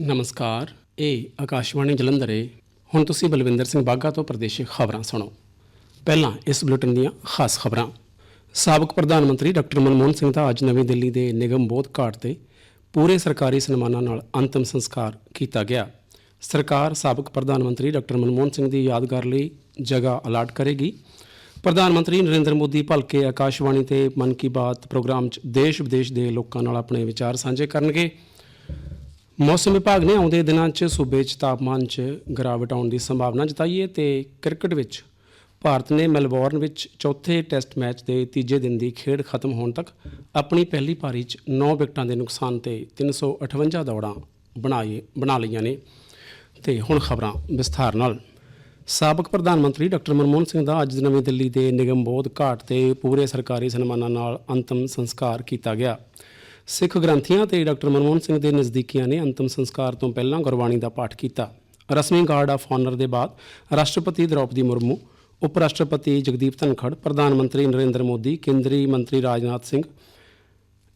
ਨਮਸਕਾਰ, ਇਹ ਆਕਾਸ਼ਵਾਣੀ ਜਲੰਧਰ। ਹੈ ਹੁਣ ਤੁਸੀਂ ਬਲਵਿੰਦਰ ਸਿੰਘ ਬਾਗਾ ਤੋਂ ਪ੍ਰਦੇਸ਼ਿਕ ਖਬਰਾਂ ਸੁਣੋ। ਪਹਿਲਾਂ ਇਸ ਬੁਲੇਟਿਨ ਦੀਆਂ ਖਾਸ ਖਬਰਾਂ। ਸਾਬਕ ਪ੍ਰਧਾਨ ਮੰਤਰੀ ਡਾਕਟਰ ਮਨਮੋਹਨ ਸਿੰਘ ਦਾ ਅੱਜ ਨਵੀਂ ਦਿੱਲੀ ਦੇ ਨਿਗਮ ਬੋਧ ਘਾਟ ਤੇ ਪੂਰੇ ਸਰਕਾਰੀ ਸਨਮਾਨਾਂ ਨਾਲ ਅੰਤਮ ਸੰਸਕਾਰ ਕੀਤਾ ਗਿਆ। ਸਰਕਾਰ ਸਾਬਕ ਪ੍ਰਧਾਨ ਮੰਤਰੀ ਡਾਕਟਰ ਮਨਮੋਹਨ ਸਿੰਘ ਦੀ ਯਾਦਗਾਰ ਲਈ ਜਗ੍ਹਾ ਅਲਾਟ ਕਰੇਗੀ। ਪ੍ਰਧਾਨ ਮੰਤਰੀ ਨਰਿੰਦਰ ਮੋਦੀ ਭਲਕੇ ਆਕਾਸ਼ਵਾਣੀ ਤੇ ਮਨ ਕੀ ਬਾਤ ਪ੍ਰੋਗਰਾਮ 'ਚ ਦੇਸ਼ ਵਿਦੇਸ਼ ਦੇ ਲੋਕਾਂ ਨਾਲ ਆਪਣੇ ਵਿਚਾਰ ਸਾਂਝੇ ਕਰਨਗੇ। ਮੌਸਮ ਵਿਭਾਗ ਨੇ ਆਉਂਦੇ ਦਿਨਾਂ 'ਚ ਸੂਬੇ 'ਚ ਤਾਪਮਾਨ 'ਚ ਗਿਰਾਵਟ ਆਉਣ ਦੀ ਸੰਭਾਵਨਾ ਜਤਾਈ ਹੈ ਤੇ ਕ੍ਰਿਕਟ ਵਿੱਚ ਭਾਰਤ ਨੇ ਮੈਲਬੌਰਨ ਵਿੱਚ ਚੌਥੇ ਟੈਸਟ ਮੈਚ ਦੇ ਤੀਜੇ ਦਿਨ ਦੀ ਖੇਡ ਖਤਮ ਹੋਣ ਤੱਕ ਆਪਣੀ ਪਹਿਲੀ ਪਾਰੀ 'ਚ 9 ਵਿਕਟਾਂ ਦੇ ਨੁਕਸਾਨ ਤੇ 358 ਦੌੜਾਂ ਬਣਾਏ ਬਣਾ ਲਈਆਂ ਨੇ। ਤੇ ਹੁਣ ਖਬਰਾਂ ਵਿਸਥਾਰ ਨਾਲ। ਸਾਬਕ ਪ੍ਰਧਾਨ ਮੰਤਰੀ ਡਾਕਟਰ ਮਨਮੋਹਨ ਸਿੰਘ ਦਾ ਅੱਜ ਨਵੀਂ ਦਿੱਲੀ ਦੇ ਨਿਗਮਬੋਧ ਘਾਟ ਤੇ ਪੂਰੇ ਸਰਕਾਰੀ ਸਨਮਾਨਾਂ ਨਾਲ ਅੰਤਮ ਸੰਸਕਾਰ ਕੀਤਾ ਗਿਆ। ਸਿੱਖ ਗ੍ਰੰਥੀਆਂ ਤੇ ਡਾਕਟਰ ਮਨਮੋਹਨ ਸਿੰਘ ਦੇ ਨਜ਼ਦੀਕੀਆਂ ਨੇ ਅੰਤਮ ਸੰਸਕਾਰ ਤੋਂ ਪਹਿਲਾਂ ਗੁਰਬਾਣੀ ਦਾ ਪਾਠ ਕੀਤਾ। ਰਸਮੀ ਗਾਰਡ ਆਫ ਆਨਰ ਦੇ ਬਾਅਦ ਰਾਸ਼ਟਰਪਤੀ ਦ੍ਰੌਪਦੀ ਮੁਰਮੂ ਉਪ ਰਾਸ਼ਟਰਪਤੀ ਜਗਦੀਪ ਧਨਖੜ, ਪ੍ਰਧਾਨ ਮੰਤਰੀ ਨਰਿੰਦਰ ਮੋਦੀ, ਕੇਂਦਰੀ ਮੰਤਰੀ ਰਾਜਨਾਥ ਸਿੰਘ,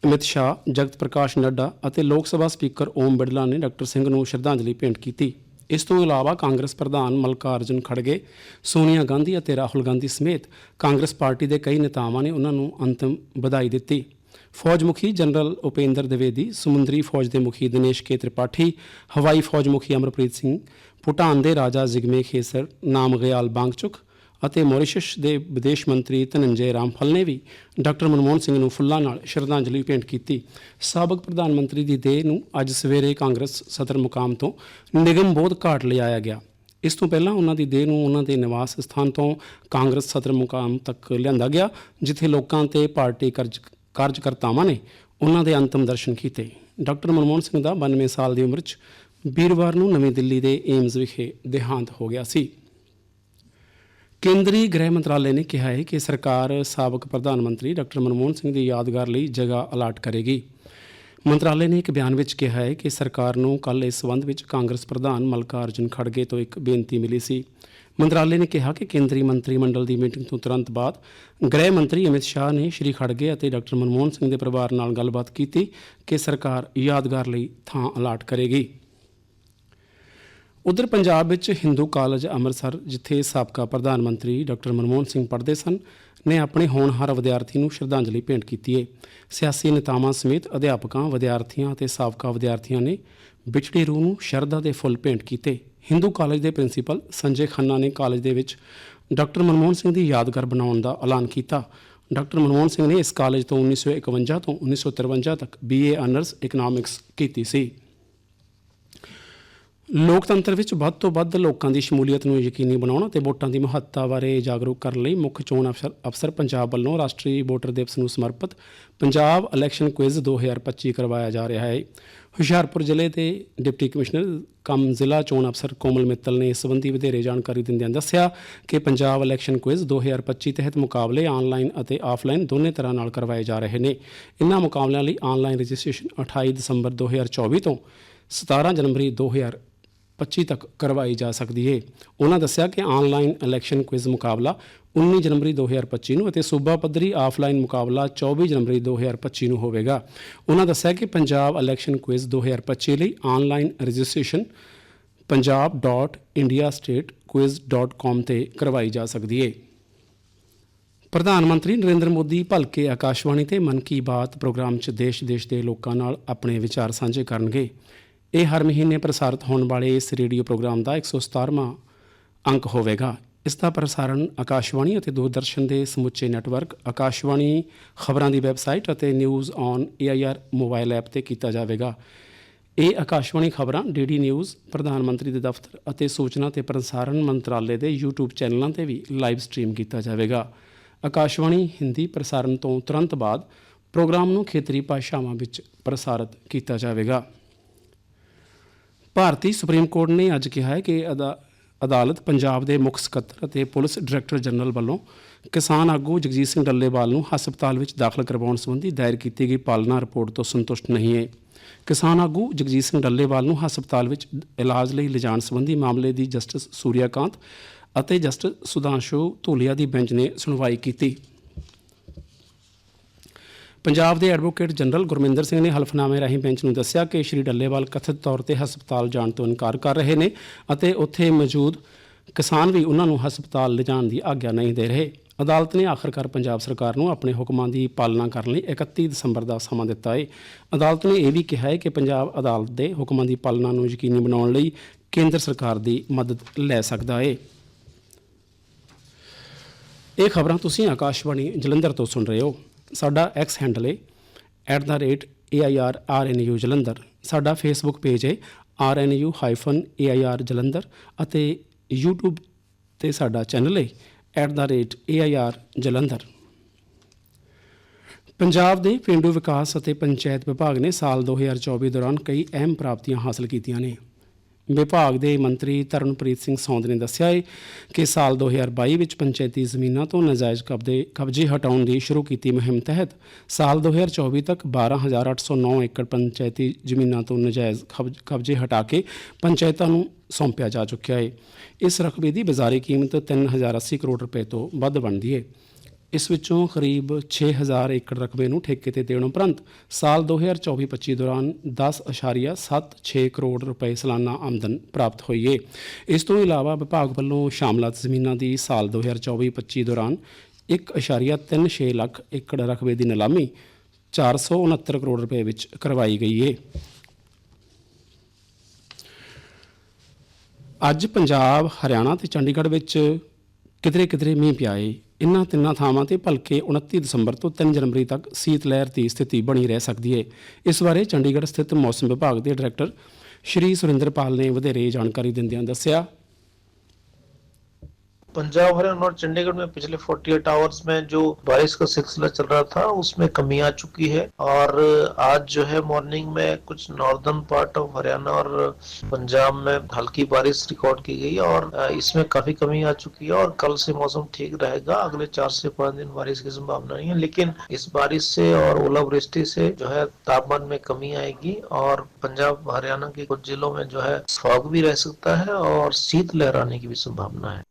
ਅਮਿਤ ਸ਼ਾਹ, ਜਗਤ ਪ੍ਰਕਾਸ਼ ਨੱਡਾ ਅਤੇ ਲੋਕ ਸਭਾ ਸਪੀਕਰ ਓਮ ਬਿਰਲਾ ਨੇ ਡਾਕਟਰ ਸਿੰਘ ਨੂੰ ਸ਼ਰਧਾਂਜਲੀ ਭੇਂਟ ਕੀਤੀ। ਇਸ ਤੋਂ ਇਲਾਵਾ ਕਾਂਗਰਸ ਪ੍ਰਧਾਨ ਮਲਕਾਰਜੁਨ ਖੜਗੇ, ਸੋਨੀਆ ਗਾਂਧੀ ਅਤੇ ਰਾਹੁਲ ਗਾਂਧੀ ਸਮੇਤ ਕਾਂਗਰਸ ਪਾਰਟੀ ਦੇ ਕਈ ਨੇਤਾਵਾਂ ਨੇ ਉਹਨਾਂ ਨੂੰ ਅੰਤਮ ਵਧਾਈ ਦਿੱਤੀ। ਫੌਜ ਮੁਖੀ ਜਨਰਲ ਉਪੇਂਦਰ ਦਿਵੇਦੀ, ਸਮੁੰਦਰੀ ਫੌਜ ਦੇ ਮੁਖੀ ਦਿਨੇਸ਼ ਕੇ ਤ੍ਰਿਪਾਠੀ, ਹਵਾਈ ਫੌਜ ਮੁਖੀ ਅਮਰਪ੍ਰੀਤ ਸਿੰਘ, ਭੂਟਾਨ ਦੇ ਰਾਜਾ ਜ਼ਿਗਮੇ ਖੇਸਰ ਨਾਮਗਿਆਲ ਬਾਂਗਚੁਕ ਅਤੇ ਮੌਰੀਸ਼ਸ ਦੇ ਵਿਦੇਸ਼ ਮੰਤਰੀ ਧਨੰਜੇ ਰਾਮਫਲ ਨੇ ਵੀ ਡਾਕਟਰ ਮਨਮੋਹਨ ਸਿੰਘ ਨੂੰ ਫੁੱਲਾਂ ਨਾਲ ਸ਼ਰਧਾਂਜਲੀ ਭੇਂਟ ਕੀਤੀ। ਸਾਬਕ ਪ੍ਰਧਾਨ ਮੰਤਰੀ ਦੀ ਦੇਹ ਨੂੰ ਅੱਜ ਸਵੇਰੇ ਕਾਂਗਰਸ ਸਦਰ ਮੁਕਾਮ ਤੋਂ ਨਿਗਮ ਬੋਧ ਘਾਟ ਲਿਆਇਆ ਗਿਆ। ਇਸ ਤੋਂ ਪਹਿਲਾਂ ਉਹਨਾਂ ਦੀ ਦੇਹ ਨੂੰ ਉਹਨਾਂ ਦੇ ਨਿਵਾਸ ਸਥਾਨ ਤੋਂ ਕਾਂਗਰਸ ਸਦਰ ਮੁਕਾਮ ਤੱਕ ਲਿਆਂਦਾ ਗਿਆ, ਜਿੱਥੇ ਲੋਕਾਂ ਤੇ ਪਾਰਟੀ ਕਾਰਜ ਕਾਰਜਕਰਤਾਵਾਂ ਨੇ ਉਹਨਾਂ ਦੇ ਅੰਤਮ ਦਰਸ਼ਨ ਕੀਤੇ। ਡਾਕਟਰ ਮਨਮੋਹਨ ਸਿੰਘ ਦਾ 92 ਸਾਲ ਦੀ ਉਮਰ 'ਚ ਵੀਰਵਾਰ ਨੂੰ ਨਵੀਂ ਦਿੱਲੀ ਦੇ ਏਮਜ਼ ਵਿਖੇ ਦੇਹਾਂਤ ਹੋ ਗਿਆ ਸੀ। ਕੇਂਦਰੀ ਗ੍ਰਹਿ ਮੰਤਰਾਲੇ ਨੇ ਕਿਹਾ ਹੈ ਕਿ ਸਰਕਾਰ ਸਾਬਕ ਪ੍ਰਧਾਨ ਮੰਤਰੀ ਡਾਕਟਰ ਮਨਮੋਹਨ ਸਿੰਘ ਦੀ ਯਾਦਗਾਰ ਲਈ ਜਗ੍ਹਾ ਅਲਾਟ ਕਰੇਗੀ। ਮੰਤਰਾਲੇ ਨੇ ਇੱਕ ਬਿਆਨ ਵਿੱਚ ਕਿਹਾ ਹੈ ਕਿ ਸਰਕਾਰ ਨੂੰ ਕੱਲ ਇਸ ਸੰਬੰਧ ਵਿੱਚ ਕਾਂਗਰਸ ਪ੍ਰਧਾਨ ਮਲਕਾਰਜੁਨ ਖੜਗੇ ਤੋਂ ਇੱਕ ਬੇਨਤੀ ਮਿਲੀ ਸੀ। ਮੰਤਰਾਲੇ ਨੇ ਕਿਹਾ ਕਿ ਕੇਂਦਰੀ ਮੰਤਰੀ ਮੰਡਲ ਦੀ ਮੀਟਿੰਗ ਤੋਂ ਤੁਰੰਤ ਬਾਅਦ ਗ੍ਰਹਿ ਮੰਤਰੀ ਅਮਿਤ ਸ਼ਾਹ ਨੇ ਸ਼੍ਰੀ ਖੜਗੇ ਅਤੇ ਡਾਕਟਰ ਮਨਮੋਹਨ ਸਿੰਘ ਦੇ ਪਰਿਵਾਰ ਨਾਲ ਗੱਲਬਾਤ ਕੀਤੀ ਕਿ ਸਰਕਾਰ ਯਾਦਗਾਰ ਲਈ ਥਾਂ ਅਲਾਟ ਕਰੇਗੀ। ਉਧਰ ਪੰਜਾਬ ਵਿੱਚ ਹਿੰਦੂ ਕਾਲਜ ਅੰਮ੍ਰਿਤਸਰ, ਜਿੱਥੇ ਸਾਬਕਾ ਪ੍ਰਧਾਨ ਮੰਤਰੀ ਡਾਕਟਰ ਮਨਮੋਹਨ ਸਿੰਘ ਪੜ੍ਹਦੇ ਸਨ, ਨੇ ਆਪਣੇ ਹੋਣਹਾਰ ਵਿਦਿਆਰਥੀ ਨੂੰ ਸ਼ਰਧਾਂਜਲੀ ਭੇਂਟ ਕੀਤੀ ਹੈ ਸਿਆਸੀ ਨੇਤਾਵਾਂ ਸਮੇਤ ਅਧਿਆਪਕਾਂ, ਵਿਦਿਆਰਥੀਆਂ ਅਤੇ ਸਾਬਕਾ ਵਿਦਿਆਰਥੀਆਂ ਨੇ ਵਿਛੜੀ ਰੂਹ ਨੂੰ ਸ਼ਰਧਾ ਦੇ ਫੁੱਲ ਭੇਂਟ ਕੀਤੇ। ਹਿੰਦੂ ਕਾਲਜ ਦੇ ਪ੍ਰਿੰਸੀਪਲ ਸੰਜੇ ਖੰਨਾ ਨੇ ਕਾਲਜ ਦੇ ਵਿੱਚ ਡਾਕਟਰ ਮਨਮੋਹਨ ਸਿੰਘ ਦੀ ਯਾਦਗਾਰ ਬਣਾਉਣ ਦਾ ਐਲਾਨ ਕੀਤਾ। ਡਾਕਟਰ ਮਨਮੋਹਨ ਸਿੰਘ ਨੇ ਇਸ ਕਾਲਜ ਤੋਂ 1951 ਤੋਂ 1953 ਤੱਕ ਬੀਏ ਆਨਰਸ ਇਕਨੋਮਿਕਸ ਕੀਤੀ ਸੀ। ਲੋਕਤੰਤਰ ਵਿੱਚ ਵੱਧ ਤੋਂ ਵੱਧ ਲੋਕਾਂ ਦੀ ਸ਼ਮੂਲੀਅਤ ਨੂੰ ਯਕੀਨੀ ਬਣਾਉਣ ਅਤੇ ਵੋਟਾਂ ਦੀ ਮਹੱਤਤਾ ਬਾਰੇ ਜਾਗਰੂਕ ਕਰਨ ਲਈ ਮੁੱਖ ਚੋਣ ਅਫਸਰ ਅਫਸਰ ਪੰਜਾਬ ਵੱਲੋਂ ਰਾਸ਼ਟਰੀ ਵੋਟਰ ਦਿਵਸ ਨੂੰ ਸਮਰਪਿਤ ਪੰਜਾਬ ਇਲੈਕਸ਼ਨ ਕੁਇਜ਼ 2025 ਕਰਵਾਇਆ ਜਾ ਰਿਹਾ ਹੈ। ਹੁਸ਼ਿਆਰਪੁਰ ਜ਼ਿਲ੍ਹੇ ਦੇ ਡਿਪਟੀ ਕਮਿਸ਼ਨਰ ਕਮ ਜ਼ਿਲ੍ਹਾ ਚੋਣ ਅਫਸਰ ਕੋਮਲ ਮਿੱਤਲ ਨੇ ਇਸ ਸੰਬੰਧੀ ਵਧੇਰੇ ਜਾਣਕਾਰੀ ਦਿੰਦਿਆਂ ਦੱਸਿਆ ਕਿ ਪੰਜਾਬ ਇਲੈਕਸ਼ਨ ਕੁਇਜ਼ 2025 ਤਹਿਤ ਮੁਕਾਬਲੇ ਆਨਲਾਈਨ ਅਤੇ ਆਫਲਾਈਨ ਦੋਨੇ ਤਰ੍ਹਾਂ ਨਾਲ ਕਰਵਾਏ ਜਾ ਰਹੇ ਨੇ। ਇਨ੍ਹਾਂ ਮੁਕਾਬਲਿਆਂ ਲਈ ਆਨਲਾਈਨ ਰਜਿਸਟ੍ਰੇਸ਼ਨ 28 ਦਸੰਬਰ 2024 ਤੋਂ 17 ਜਨਵਰੀ 2025 ਤੱਕ ਕਰਵਾਈ ਜਾ ਸਕਦੀ ਹੈ ਉਹਨਾਂ ਦੱਸਿਆ ਕਿ ਆਨਲਾਈਨ ਇਲੈਕਸ਼ਨ ਕੁਇਜ਼ ਮੁਕਾਬਲਾ 19 ਜਨਵਰੀ 2025 ਨੂੰ ਅਤੇ ਸੂਬਾ ਪੱਧਰੀ ਆਫਲਾਈਨ ਮੁਕਾਬਲਾ 24 ਜਨਵਰੀ 2025 ਨੂੰ ਹੋਵੇਗਾ। ਉਹਨਾਂ ਦੱਸਿਆ ਕਿ ਪੰਜਾਬ ਇਲੈਕਸ਼ਨ ਕੁਇਜ਼ 2025 ਲਈ ਆਨਲਾਈਨ ਰਜਿਸਟ੍ਰੇਸ਼ਨ punjab.indiastatequiz.com ਤੇ ਕਰਵਾਈ ਜਾ ਸਕਦੀ ਹੈ ਪ੍ਰਧਾਨ ਮੰਤਰੀ ਨਰਿੰਦਰ ਮੋਦੀ ਭਲਕੇ ਆਕਾਸ਼ਵਾਣੀ ਤੇ ਮਨ ਕੀ ਬਾਤ ਪ੍ਰੋਗਰਾਮ 'ਚ ਦੇਸ਼-ਦੇਸ਼ ਦੇ ਲੋਕਾਂ ਨਾਲ ਆਪਣੇ ਵਿਚਾਰ ਸਾਂਝੇ ਕਰਨਗੇ। ਇਹ ਹਰ ਮਹੀਨੇ ਪ੍ਰਸਾਰਿਤ ਹੋਣ ਵਾਲੇ ਇਸ ਰੇਡੀਓ ਪ੍ਰੋਗਰਾਮ ਦਾ 117ਵਾਂ ਅੰਕ ਹੋਵੇਗਾ। ਇਸ ਦਾ ਪ੍ਰਸਾਰਣ ਆਕਾਸ਼ਵਾਣੀ ਅਤੇ ਦੂਰਦਰਸ਼ਨ ਦੇ ਸਮੁੱਚੇ ਨੈਟਵਰਕ, ਆਕਾਸ਼ਵਾਣੀ ਖਬਰਾਂ ਦੀ ਵੈਬਸਾਈਟ ਅਤੇ news on AIR mobile app ਤੇ ਕੀਤਾ ਜਾਵੇਗਾ। ਇਹ ਆਕਾਸ਼ਵਾਣੀ ਖਬਰਾਂ, ਡੀਡੀ ਨਿਊਜ਼, ਪ੍ਰਧਾਨ ਮੰਤਰੀ ਦੇ ਦਫ਼ਤਰ ਅਤੇ ਸੂਚਨਾ ਤੇ ਪ੍ਰਸਾਰਣ ਮੰਤਰਾਲੇ ਦੇ YouTube ਚੈਨਲਾਂ ਤੇ ਵੀ ਲਾਈਵ ਸਟ੍ਰੀਮ ਕੀਤਾ ਜਾਵੇਗਾ। ਆਕਾਸ਼ਵਾਣੀ ਹਿੰਦੀ ਪ੍ਰਸਾਰਣ ਤੋਂ ਤੁਰੰਤ ਬਾਅਦ ਪ੍ਰੋਗਰਾਮ ਨੂੰ ਖੇਤਰੀ ਭਾਸ਼ਾਵਾਂ ਵਿੱਚ ਪ੍ਰਸਾਰਿਤ ਕੀਤਾ ਜਾਵੇਗਾ। ਭਾਰਤੀ ਸੁਪਰੀਮ ਕੋਰਟ ਨੇ ਅੱਜ ਕਿਹਾ ਹੈ ਕਿ ਅਦਾ- ਅਦਾਲਤ ਪੰਜਾਬ ਦੇ ਮੁੱਖ ਸਕੱਤਰ ਅਤੇ ਪੁਲਿਸ ਡਾਇਰੈਕਟਰ ਜਨਰਲ ਵੱਲੋਂ ਕਿਸਾਨ ਆਗੂ ਜਗਜੀਤ ਸਿੰਘ ਡੱਲੇਵਾਲ ਨੂੰ ਹਸਪਤਾਲ ਵਿੱਚ ਦਾਖਲ ਕਰਵਾਉਣ ਸੰਬੰਧੀ ਦਾਇਰ ਕੀਤੀ ਗਈ ਪਾਲਣਾ ਰਿਪੋਰਟ ਤੋਂ ਸੰਤੁਸ਼ਟ ਨਹੀਂ ਹੈ। ਕਿਸਾਨ ਆਗੂ ਜਗਜੀਤ ਸਿੰਘ ਡੱਲੇਵਾਲ ਨੂੰ ਹਸਪਤਾਲ ਵਿੱਚ ਇਲਾਜ ਲਈ ਲਿਜਾਣ ਸੰਬੰਧੀ ਮਾਮਲੇ ਦੀ ਜਸਟਿਸ ਸੂਰਿਆਕਾਂਤ ਅਤੇ ਜਸਟਿਸ ਸੁਧਾਂਸ਼ੂ ਧੂਲੀਆ ਦੀ ਬੈਂਚ ਨੇ ਸੁਣਵਾਈ ਕੀਤੀ। ਪੰਜਾਬ ਦੇ ਐਡਵੋਕੇਟ ਜਨਰਲ ਗੁਰਮਿੰਦਰ ਸਿੰਘ ਨੇ ਹਲਫਨਾਮੇ ਰਾਹੀਂ ਬੈਂਚ ਨੂੰ ਦੱਸਿਆ ਕਿ ਸ਼੍ਰੀ ਡੱਲੇਵਾਲ ਕਥਿਤ ਤੌਰ ਤੇ ਹਸਪਤਾਲ ਜਾਣ ਤੋਂ ਇਨਕਾਰ ਕਰ ਰਹੇ ਨੇ ਅਤੇ ਉੱਥੇ ਮੌਜੂਦ ਕਿਸਾਨ ਵੀ ਉਹਨਾਂ ਨੂੰ ਹਸਪਤਾਲ ਲਿਜਾਣ ਦੀ ਆਗਿਆ ਨਹੀਂ ਦੇ ਰਹੇ। ਅਦਾਲਤ ਨੇ ਆਖਰਕਾਰ ਪੰਜਾਬ ਸਰਕਾਰ ਨੂੰ ਆਪਣੇ ਹੁਕਮਾਂ ਦੀ ਪਾਲਣਾ ਕਰਨ ਲਈ 31 ਦਸੰਬਰ ਦਾ ਸਮਾਂ ਦਿੱਤਾ ਹੈ ਅਦਾਲਤ ਨੇ ਇਹ ਵੀ ਕਿਹਾ ਹੈ ਕਿ ਪੰਜਾਬ ਅਦਾਲਤ ਦੇ ਹੁਕਮਾਂ ਦੀ ਪਾਲਣਾ ਨੂੰ ਯਕੀਨੀ ਬਣਾਉਣ ਲਈ ਕੇਂਦਰ ਸਰਕਾਰ ਦੀ ਮਦਦ ਲੈ ਸਕਦਾ ਹੈ ਇਹ ਖਬਰਾਂ ਤੁਸੀਂ ਆਕਾਸ਼ਵਾਣੀ ਜਲੰਧਰ ਤੋਂ ਸੁਣ ਰਹੇ ਹੋ। ਸਾਡਾ ਐਕਸ ਹੈਂਡਲ ਹੈ @airrnu ਜਲੰਧਰ। ਸਾਡਾ ਫੇਸਬੁੱਕ ਪੇਜ ਹੈ rnu-air ਜਲੰਧਰ ਅਤੇ YouTube ਤੇ ਸਾਡਾ ਚੈਨਲ ਹੈ @air ਜਲੰਧਰ। ਪੰਜਾਬ ਦੇ ਪਿੰਡੂ ਵਿਕਾਸ ਅਤੇ ਪੰਚਾਇਤ ਵਿਭਾਗ ਨੇ ਸਾਲ 2024 ਦੌਰਾਨ ਕਈ ਅਹਿਮ ਪ੍ਰਾਪਤੀਆਂ ਹਾਸਲ ਕੀਤੀਆਂ ਨੇ। ਵਿਭਾਗ ਦੇ ਮੰਤਰੀ ਤਰਨਪ੍ਰੀਤ ਸਿੰਘ ਸੌਂਦ ਨੇ ਦੱਸਿਆ ਹੈ ਕਿ ਸਾਲ 2022 ਵਿੱਚ ਪੰਚਾਇਤੀ ਜ਼ਮੀਨਾਂ ਤੋਂ ਨਾਜਾਇਜ਼ ਕਬਜ਼ੇ ਕਬਜ਼ੇ ਹਟਾਉਣ ਦੀ ਸ਼ੁਰੂ ਕੀਤੀ ਮੁਹਿੰਮ ਤਹਿਤ ਸਾਲ 2024 ਤੱਕ 12809 ਏਕੜ ਪੰਚਾਇਤੀ ਜ਼ਮੀਨਾਂ ਤੋਂ ਨਾਜਾਇਜ਼ ਕਬਜ਼- ਕਬਜ਼ੇ ਹਟਾ ਕੇ ਪੰਚਾਇਤਾਂ ਨੂੰ ਸੌਂਪਿਆ ਜਾ ਚੁੱਕਿਆ ਹੈ ਇਸ ਰਕਬੇ ਦੀ ਬਾਜ਼ਾਰੀ ਕੀਮਤ 3080 ਕਰੋੜ ਰੁਪਏ ਤੋਂ ਵੱਧ ਬਣਦੀ ਹੈ ਇਸ ਵਿੱਚੋਂ ਕਰੀਬ 6000 ਏਕੜ ਰਕਬੇ ਨੂੰ ਠੇਕੇ ਤੇ ਦੇਣ ਉਪਰੰਤ ਸਾਲ 2024-25 ਦੌਰਾਨ 10.76 ਕਰੋੜ ਰੁਪਏ ਸਾਲਾਨਾ ਆਮਦਨ ਪ੍ਰਾਪਤ ਹੋਈ ਹੈ ਇਸ ਤੋਂ ਇਲਾਵਾ ਵਿਭਾਗ ਵੱਲੋਂ ਸ਼ਾਮਲਾਤ ਜ਼ਮੀਨਾਂ ਦੀ ਸਾਲ 2024-25 ਦੌਰਾਨ 1.36 ਲੱਖ ਏਕੜ ਰਕਬੇ ਦੀ ਨਿਲਾਮੀ 469 ਕਰੋੜ ਰੁਪਏ ਵਿੱਚ ਕਰਵਾਈ ਗਈ ਏ। ਅੱਜ ਪੰਜਾਬ, ਹਰਿਆਣਾ ਤੇ ਚੰਡੀਗੜ੍ਹ ਵਿੱਚ ਕਿਧਰੇ ਕਿਧਰੇ ਮੀਂਹ ਪਿਆ ਏ। ਇਨ੍ਹਾਂ ਤਿੰਨਾਂ ਥਾਵਾਂ ਤੇ ਭਲਕੇ 29 ਦਸੰਬਰ ਤੋਂ 3 ਜਨਵਰੀ ਤੱਕ ਸੀਤ ਲਹਿਰ ਦੀ ਸਥਿਤੀ ਬਣੀ ਰਹਿ ਸਕਦੀ ਏ। ਇਸ ਬਾਰੇ ਚੰਡੀਗੜ੍ਹ ਸਥਿਤ ਮੌਸਮ ਵਿਭਾਗ ਦੇ ਡਾਇਰੈਕਟਰ ਸ਼੍ਰੀ ਸੁਰਿੰਦਰਪਾਲ ਨੇ ਵਧੇਰੇ ਜਾਣਕਾਰੀ ਦਿੰਦਿਆਂ ਦੱਸਿਆ। पंजाब हरियाणा और चंडीगढ़ में पिछले 48 आवर्स में जो बारिश का सिलसिला चल रहा था, उसमें कमी आ चुकी है। और आज जो है मॉर्निंग में कुछ नॉर्दर्न पार्ट ऑफ़ हरियाणा और पंजाब में हल्की बारिश रिकॉर्ड की गई और इसमें काफ़ी कमी आ चुकी है और कल से मौसम ठीक रहेगा। अगले चार से पाँच दिन बारिश की संभावना नहीं है, लेकिन इस बारिश से और ओलावृष्टि से जो है तापमान में कमी आएगी और पंजाब, हरियाणा के कुछ जिलों में जो है फॉग भी रह सकता है और शीत लहर आने की भी संभावना है।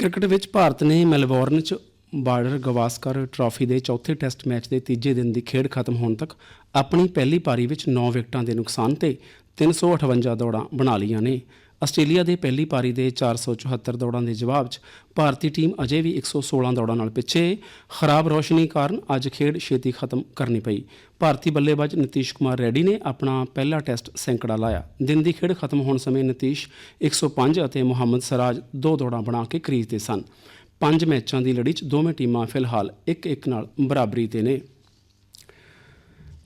ਕ੍ਰਿਕਟ ਵਿੱਚ ਭਾਰਤ ਨੇ ਮੈਲਬੌਰਨ 'ਚ ਬਾਰਡਰ ਗਵਾਸਕਰ ਟਰਾਫੀ ਦੇ ਚੌਥੇ ਟੈਸਟ ਮੈਚ ਦੇ ਤੀਜੇ ਦਿਨ ਦੀ ਖੇਡ ਖਤਮ ਹੋਣ ਤੱਕ ਆਪਣੀ ਪਹਿਲੀ ਪਾਰੀ ਵਿੱਚ 9 ਵਿਕਟਾਂ ਦੇ ਨੁਕਸਾਨ ਤੇ 358 ਦੌੜਾਂ ਬਣਾ ਲਈਆਂ ਨੇ। ਆਸਟ੍ਰੇਲੀਆ ਦੇ ਪਹਿਲੀ ਪਾਰੀ ਦੇ 474 ਦੌੜਾਂ ਦੇ ਜਵਾਬ 'ਚ ਭਾਰਤੀ ਟੀਮ ਅਜੇ ਵੀ 116 ਦੌੜਾਂ ਨਾਲ ਪਿੱਛੇ ਹੈ। ਖਰਾਬ ਰੋਸ਼ਨੀ ਕਾਰਨ ਅੱਜ ਖੇਡ ਛੇਤੀ ਖਤਮ ਕਰਨੀ ਪਈ। ਭਾਰਤੀ ਬੱਲੇਬਾਜ਼ ਨਤੀਸ਼ ਕੁਮਾਰ ਰੈਡੀ ਨੇ ਆਪਣਾ ਪਹਿਲਾ ਟੈਸਟ ਸੈਂਕੜਾ ਲਾਇਆ। ਦਿਨ ਦੀ ਖੇਡ ਖਤਮ ਹੋਣ ਸਮੇਂ ਨਤੀਸ਼ 105 ਅਤੇ ਮੁਹੰਮਦ ਸਰਾਜ ਦੋ ਦੌੜਾਂ ਬਣਾ ਕੇ ਕਰੀਜ਼ ਤੇ ਸਨ। ਪੰਜ ਮੈਚਾਂ ਦੀ ਲੜੀ 'ਚ ਦੋਵੇਂ ਟੀਮਾਂ ਫਿਲਹਾਲ ਇੱਕ ਇੱਕ ਨਾਲ ਬਰਾਬਰੀ ਤੇ ਨੇ।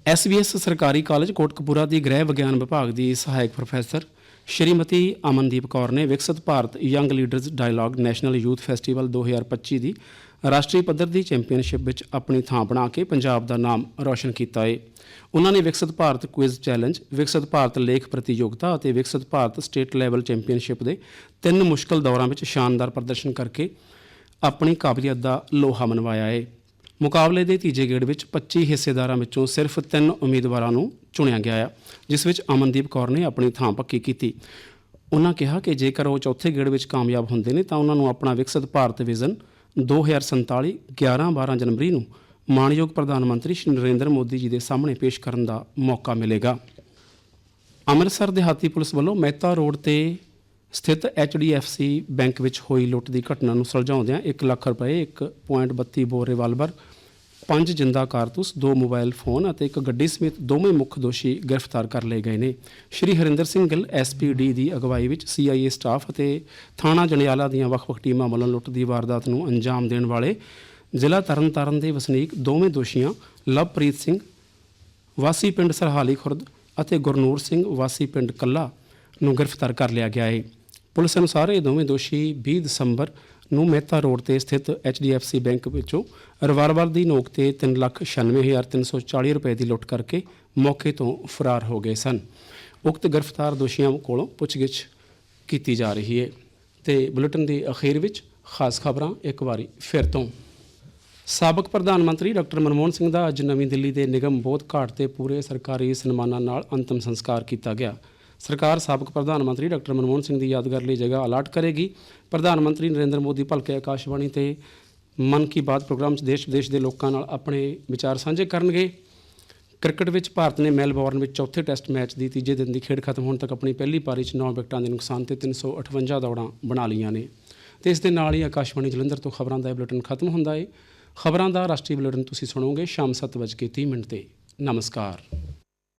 ਐਸਬੀਐਸ ਸਰਕਾਰੀ ਕਾਲਜ ਕੋਟਕਪੂਰਾ ਦੀ ਗ੍ਰਹਿ ਵਿਗਿਆਨ ਵਿਭਾਗ ਦੀ ਸਹਾਇਕ ਪ੍ਰੋਫੈਸਰ ਸ਼੍ਰੀਮਤੀ ਅਮਨਦੀਪ ਕੌਰ ਨੇ Viksit Bharat young leaders dialogue national youth festival 2025 ਦੀ ਰਾਸ਼ਟਰੀ ਪੱਧਰ ਦੀ ਚੈਂਪੀਅਨਸ਼ਿਪ ਵਿੱਚ ਆਪਣੀ ਥਾਂ ਬਣਾ ਕੇ ਪੰਜਾਬ ਦਾ ਨਾਮ ਰੌਸ਼ਨ ਕੀਤਾ ਹੈ ਉਹਨਾਂ ਨੇ ਵਿਕਸਿਤ ਭਾਰਤ ਕੁਇਜ਼ ਚੈਲੰਜ, ਵਿਕਸਿਤ ਭਾਰਤ ਲੇਖ ਪ੍ਰਤੀਯੋਗਤਾ ਅਤੇ ਵਿਕਸਿਤ ਭਾਰਤ ਸਟੇਟ ਲੈਵਲ ਚੈਂਪੀਅਨਸ਼ਿਪ ਦੇ ਤਿੰਨ ਮੁਸ਼ਕਲ ਦੌਰਾਂ ਵਿੱਚ ਸ਼ਾਨਦਾਰ ਪ੍ਰਦਰਸ਼ਨ ਕਰਕੇ ਆਪਣੀ ਕਾਬਲੀਅਤ ਦਾ ਲੋਹਾ ਮਨਵਾਇਆ ਹੈ ਮੁਕਾਬਲੇ ਦੇ ਤੀਜੇ ਗੇੜ ਵਿੱਚ 25 ਹਿੱਸੇਦਾਰਾਂ ਵਿੱਚੋਂ ਸਿਰਫ 3 ਉਮੀਦਵਾਰਾਂ ਨੂੰ ਚੁਣਿਆ ਗਿਆ ਆ, ਜਿਸ ਵਿੱਚ ਅਮਨਦੀਪ ਕੌਰ ਨੇ ਆਪਣੀ ਥਾਂ ਪੱਕੀ ਕੀਤੀ। ਉਹਨਾਂ ਕਿਹਾ ਕਿ ਜੇਕਰ ਉਹ ਚੌਥੇ ਗੇੜ ਵਿੱਚ ਕਾਮਯਾਬ ਹੁੰਦੇ ਨੇ, ਤਾਂ ਉਹਨਾਂ ਨੂੰ ਆਪਣਾ ਵਿਕਸਿਤ ਭਾਰਤ ਵਿਜ਼ਨ 2047 11-12 ਜਨਵਰੀ ਨੂੰ ਮਾਣਯੋਗ ਪ੍ਰਧਾਨ ਮੰਤਰੀ ਸ਼੍ਰੀ ਨਰਿੰਦਰ ਮੋਦੀ ਜੀ ਦੇ ਸਾਹਮਣੇ ਪੇਸ਼ ਕਰਨ ਦਾ ਮੌਕਾ ਮਿਲੇਗਾ। ਅੰਮ੍ਰਿਤਸਰ ਦਿਹਾਤੀ ਪੁਲਿਸ ਵੱਲੋਂ ਮਹਿਤਾ ਰੋਡ ਤੇ ਸਥਿਤ HDFC ਬੈਂਕ ਵਿੱਚ ਹੋਈ ਲੁੱਟ ਦੀ ਘਟਨਾ ਨੂੰ ਸੁਲਝਾਉਂਦਿਆਂ 1 ਲੱਖ ਰੁਪਏ 1.32 ਬੋਰ ਰਿਵਾਲਵਰ ਪੰਜ ਜਿੰਦਾ ਕਾਰਤੂਸ, ਦੋ ਮੋਬਾਈਲ ਫੋਨ ਅਤੇ ਇੱਕ ਗੱਡੀ ਸਮੇਤ ਦੋਵੇਂ ਮੁੱਖ ਦੋਸ਼ੀ ਗ੍ਰਿਫਤਾਰ ਕਰ ਲਏ ਗਏ ਨੇ। ਸ਼੍ਰੀ ਹਰਿੰਦਰ ਸਿੰਘ ਗਿੱਲ ਐਸਪੀਡੀ ਦੀ ਅਗਵਾਈ ਵਿੱਚ ਸੀਆਈਏ ਸਟਾਫ ਅਤੇ ਥਾਣਾ ਜਣਿਆਲਾ ਦੀਆਂ ਵੱਖ-ਵੱਖ ਟੀਮਾਂ ਵੱਲੋਂ ਲੁੱਟ ਦੀ ਵਾਰਦਾਤ ਨੂੰ ਅੰਜਾਮ ਦੇਣ ਵਾਲੇ ਜ਼ਿਲ੍ਹਾ ਤਰਨਤਾਰਨ ਦੇ ਵਸਨੀਕ ਦੋਵੇਂ ਦੋਸ਼ੀਆਂ ਲਵਪ੍ਰੀਤ ਸਿੰਘ, ਵਾਸੀ ਪਿੰਡ ਸਰਹਾਲੀ ਖੁਰਦ ਅਤੇ ਗੁਰਨੂਰ ਸਿੰਘ, ਵਾਸੀ ਪਿੰਡ ਕੱਲਾ ਨੂੰ ਗ੍ਰਿਫਤਾਰ ਕਰ ਲਿਆ ਗਿਆ ਹੈ ਪੁਲਿਸ ਅਨੁਸਾਰ ਇਹ ਦੋਵੇਂ ਦੋਸ਼ੀ 20 ਦਸੰਬਰ ਨੂੰ ਮਹਿਤਾ ਰੋਡ ਤੇ ਸਥਿਤ HDFC ਬੈਂਕ ਵਿੱਚੋਂ ਰਿਵਾਲਵਰ ਦੀ ਨੋਕ ਤੇ 396340 ਰੁਪਏ ਦੀ ਲੁੱਟ ਕਰਕੇ ਮੌਕੇ ਤੋਂ ਫਰਾਰ ਹੋ ਗਏ ਸਨ। ਉਕਤ ਗ੍ਰਿਫਤਾਰ ਦੋਸ਼ੀਆਂ ਕੋਲੋਂ ਪੁੱਛਗਿੱਛ ਕੀਤੀ ਜਾ ਰਹੀ ਹੈ ਤੇ ਬੁਲੇਟਿਨ ਦੇ ਅਖੀਰ ਵਿੱਚ ਖਾਸ ਖਬਰਾਂ ਇੱਕ ਵਾਰੀ ਫਿਰ ਤੋਂ। ਸਾਬਕ ਪ੍ਰਧਾਨ ਮੰਤਰੀ ਡਾਕਟਰ ਮਨਮੋਹਨ ਸਿੰਘ ਦਾ ਅੱਜ ਨਵੀਂ ਦਿੱਲੀ ਦੇ ਨਿਗਮ ਬੋਧ ਘਾਟ ਤੇ ਪੂਰੇ ਸਰਕਾਰੀ ਸਨਮਾਨਾਂ ਨਾਲ ਅੰਤਮ ਸੰਸਕਾਰ ਕੀਤਾ ਗਿਆ। ਸਰਕਾਰ ਸਾਬਕ ਪ੍ਰਧਾਨ ਮੰਤਰੀ ਡਾਕਟਰ ਮਨਮੋਹਨ ਸਿੰਘ ਦੀ ਯਾਦਗਾਰ ਲਈ ਜਗ੍ਹਾ ਅਲਾਟ ਕਰੇਗੀ। ਪ੍ਰਧਾਨ ਮੰਤਰੀ ਨਰਿੰਦਰ ਮੋਦੀ ਭਲਕੇ ਆਕਾਸ਼ਵਾਣੀ ਤੇ ਮਨ ਕੀ ਬਾਤ ਪ੍ਰੋਗਰਾਮ 'ਚ ਦੇਸ਼ ਵਿਦੇਸ਼ ਦੇ ਲੋਕਾਂ ਨਾਲ ਆਪਣੇ ਵਿਚਾਰ ਸਾਂਝੇ ਕਰਨਗੇ। ਕ੍ਰਿਕਟ ਵਿੱਚ ਭਾਰਤ ਨੇ ਮੈਲਬੌਰਨ ਵਿੱਚ ਚੌਥੇ ਟੈਸਟ ਮੈਚ ਦੀ ਤੀਜੇ ਦਿਨ ਦੀ ਖੇਡ ਖਤਮ ਹੋਣ ਤੱਕ ਆਪਣੀ ਪਹਿਲੀ ਪਾਰੀ 'ਚ 9 ਵਿਕਟਾਂ ਦੇ ਨੁਕਸਾਨ ਤੇ 358 ਦੌੜਾਂ ਬਣਾ ਲਈਆਂ ਨੇ। ਤੇ ਇਸ ਦੇ ਨਾਲ ਹੀ ਆਕਾਸ਼ਵਾਣੀ ਜਲੰਧਰ ਤੋਂ ਖਬਰਾਂ ਦਾ ਇਹ ਬੁਲੇਟਿਨ ਖਤਮ ਹੁੰਦਾ ਹੈ ਖਬਰਾਂ ਦਾ ਰਾਸ਼ਟਰੀ ਬੁਲੇਟਿਨ ਤੁਸੀਂ ਸੁਣੋਗੇ ਸ਼ਾਮ 7:30 ਮਿੰਟ ਤੇ। ਨਮਸਕਾਰ।